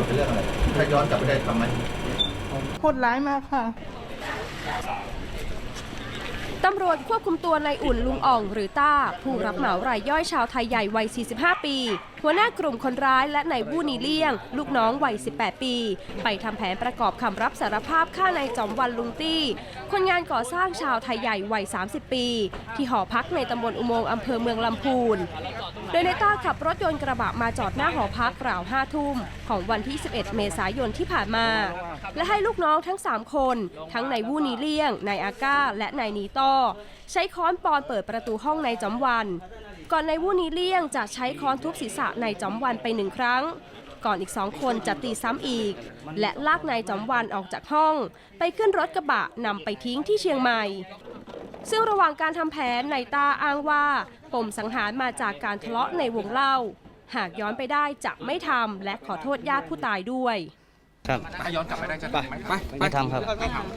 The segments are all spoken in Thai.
ธเป็นเรื่องอะไร ถ้าย้อนกลับไปได้ทำไหมโหดร้ายมากค่ะ ตำรวจควบคุมตัวนายอุ่นลุงอ่อง หรือต้า ผู้รับเหมารายย่อยชาวไทยใหญ่วัย 45 ปีหัวหน้ากลุ่มคนร้ายและนายวู้นีเลี่ยง ลูกน้องวัย 18 ปี ไปทำแผนประกอบคำรับสารภาพฆ่านายจอมวันลุงตี้ คนงานก่อสร้างชาวไทยใหญ่วัย 30 ปี ที่หอพักในตำบลอุโมงค์อำเภอเมืองลำพูน โดยนายต้าขับรถยนต์กระบะมาจอดหน้าหอพักราว5ทุ่มของวันที่ 11 เมษายนที่ผ่านมา และให้ลูกน้องทั้ง 3 คน ทั้งนายวู้นีเลี่ยง นายอาก้า และนายนีต้อใช้ค้อนปอนเปิดประตูห้องนายจอมวัน ก่อนนายวู้นีเลี่ยงจะใช้ค้อนทุบศีรษะนายจอมวันไปหนึ่งครั้ง ก่อนอีกสองคนจะตีซ้ำอีก และลากนายจอมวันออกจากห้อง ไปขึ้นรถกระบะนำไปทิ้งที่เชียงใหม่ ซึ่งระหว่างการทำแผนนายตาอ้างว่าปมสังหารมาจากการทะเลาะในวงเล่า หากย้อนไปได้จะไม่ทำและขอโทษญาติผู้ตายด้วย ครับถ้าย้อนกลับไปได้จะทำไหมไม่ทำครับ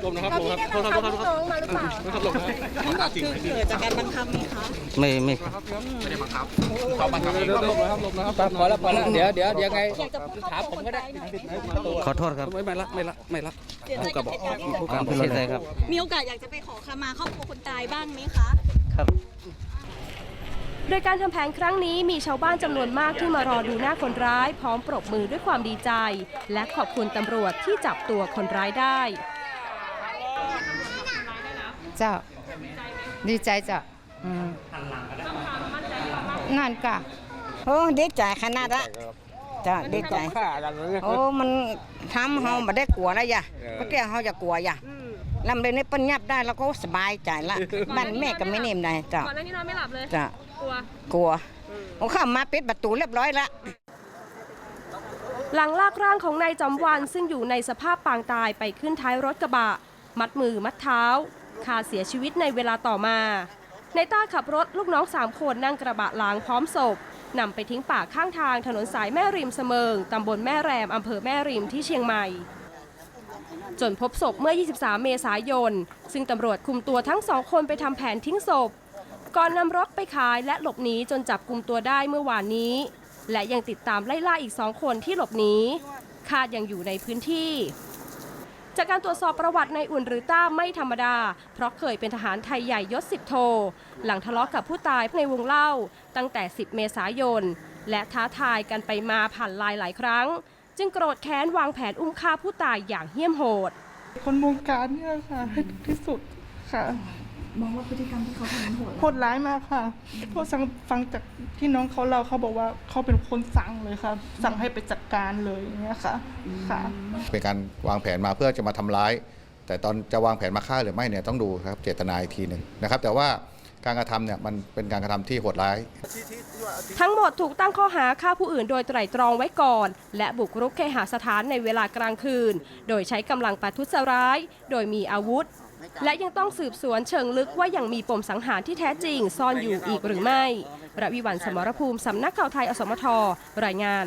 ลมนะครับลมครับโทษครับโทษครับโทษครับลมครับจริงไหมพี่ไม่ไม่ไม่ได้บังคับเขาบังคับเองลบนะครับลบนะครับพอแล้วพอแล้วเดี๋ยวเดี๋ยวเดี๋ยวไงถามผมก็ได้ขอโทษครับไม่ไม่ละไม่ละไม่ละเสียใจกับเหตุการณ์ที่ผู้เกิดการผมเสียใจครับ มีโอกาสอยากจะไปขอขมาครอบครัวคนตายบ้างไหมคะครับ โดยการทำแผนครั้งนี้มีชาวบ้านจำนวนมากที่มารอดูหน้าคนร้าย พร้อมปรบมือด้วยความดีใจ และขอบคุณตำรวจที่จับตัวคนร้ายได้ เจ้า ดีใจเจ้าอืมนั่นกะโอ้ดีใจขนาดละจ้ะดีใจฆ่ากันเลยโอ้มันทำเฮาไม่ได้กลัวแล้วยะเมื่อกี้เฮาจะกลัวยะ ลำเลยนี่ปัญญาบได้แล้วก็สบายใจละบ้านแม่ก็ไม่เนิ่มได้จ้ะก่อนหน้านี้นอนไม่หลับเลยจ้ะกลัวกลัวโอ้เข้ามาปิดประตูเรียบร้อยละหลังลากร่างของนายจอมวันซึ่งอยู่ในสภาพปางตายไปขึ้นท้ายรถกระบะ มัดมือมัดเท้าคาเสียชีวิตในเวลาต่อมาในต้าขับรถลูกน้องสามคนนั่งกระบะหลังพร้อมศพนำไปทิ้งป่าข้างทางถนนสายแม่ริมเสมิงตำบลแม่แรมอำเภอแม่ริมที่เชียงใหม่ จนพบศพเมื่อ 23 เมษายน ซึ่งตำรวจคุมตัวทั้งสองคนไปทำแผนทิ้งศพ ก่อนนำรถไปขายและหลบหนีจนจับกลุ่มตัวได้เมื่อวานนี้ และยังติดตามไล่ล่าอีกสองคนที่หลบหนีคาดยังอยู่ในพื้นที่ จากการตรวจสอบประวัติในอุ่นหรือต้าไม่ธรรมดา เพราะเคยเป็นทหารไทยใหญ่ยศสิบโท หลังทะเลาะกับผู้ตายในวงเล่าตั้งแต่ 10 เมษายน และท้าทายกันไปมาผ่านไลายหลายครั้ง จึงโกรธแค้นวางแผนอุ้มฆ่าผู้ตายอย่างเหี้ยมโหด คนวงการเนี่ยค่ะให้ถึงที่สุดค่ะ มองว่าพฤติกรรมที่เขาทำนั้นโหดโหดร้ายมากค่ะเพราะฟังฟังจากที่น้องเขาเล่าเขาบอกว่าเขาเป็นคนสั่งเลยค่ะ สั่งให้ไปจัดการเลยอย่างเงี้ยค่ะค่ะ เป็นการวางแผนมาเพื่อจะมาทำร้าย แต่ตอนจะวางแผนมาฆ่าหรือไม่เนี่ยต้องดูครับเจตนาอีกทีหนึ่งนะครับ แต่ว่า การกระทำเนี่ยมันเป็นการกระทำที่โหดร้าย ทั้งหมดถูกตั้งข้อหาฆ่าผู้อื่นโดยไตร่ตรองไว้ก่อน และบุกรุกเคหสถานในเวลากลางคืน โดยใช้กำลังประทุษร้าย โดยมีอาวุธ และยังต้องสืบสวนเชิงลึกว่ายังมีปมสังหารที่แท้จริงซ่อนอยู่อีกหรือไม่ระวิวันสมรภูมิสำนักข่าวไทยอสมทรายงาน